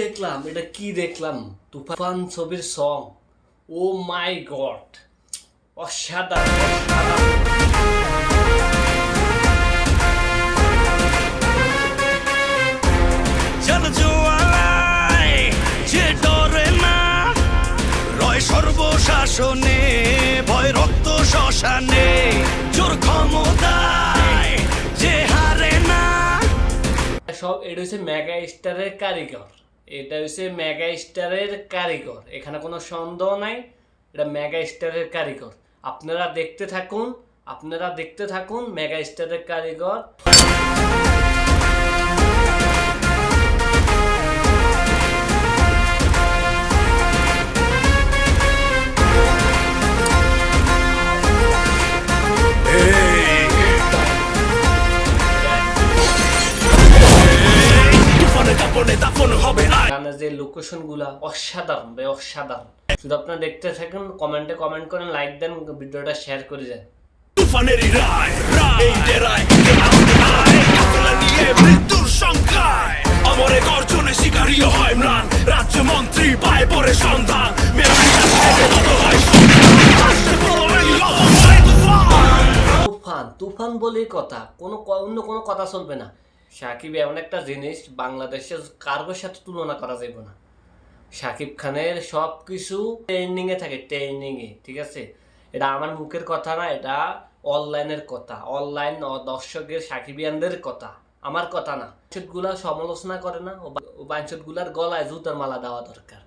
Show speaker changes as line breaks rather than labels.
দেখলাম? এটা কি দেখলাম? তুফান ছবির সং ও মাই গড অসাধারণ অসাধারণ।
জন জোয়ালায় যে ডরে না রয় সর্বশাসনে ভয় রক্ত শ্মশানে। জোর ক্ষমতায় যে হারে না।
সব এটা হচ্ছে মেগা স্টারের কারিগর। এটা হচ্ছে মেগা স্টারের কারিগর। এখানে কোনো সন্দেহ নাই, এটা মেগা স্টারের কারিগর। আপনারা দেখতে থাকুন, আপনারা দেখতে থাকুন মেগা স্টারের কারিগর।
কাপড়ে হবে
গানের যে লোকেশনগুলা অসাধারণ ভাই অসাধারণ। শুধু আপনারা দেখতে থাকুন কমেন্টে কমেন্ট করেন লাইক দেন ভিডিওটা শেয়ার করে দেন
তুফানেরই রায় এই যে রায় যে আমাদের আয় কাফেলা নিয়ে মৃত্যুর সংখ্যায়। অমরে গর্জনে শিকারীয় হয় ম্লান। রাজ্য মন্ত্রী পায় পরে সন্ধান। তুফান
তুফান বলেই কথা। কোনো অন্য কোনো কথা চলবে না। সাকিব এমন একটা জিনিস বাংলাদেশের কার্গোর সাথে তুলনা করা যাবে না। সাকিব খানের সব কিছু ট্রেন্ডিংয়ে থাকে ট্রেন্ডিংয়ে ঠিক আছে? এটা আমার মুখের কথা না, এটা অনলাইনের কথা। অনলাইন দর্শকের, সাকিবিয়ানদের কথা, আমার কথা না। সমালোচনা করে না, ও বাঞ্চতগুলার গলায় জুতার মালা দেওয়া দরকার।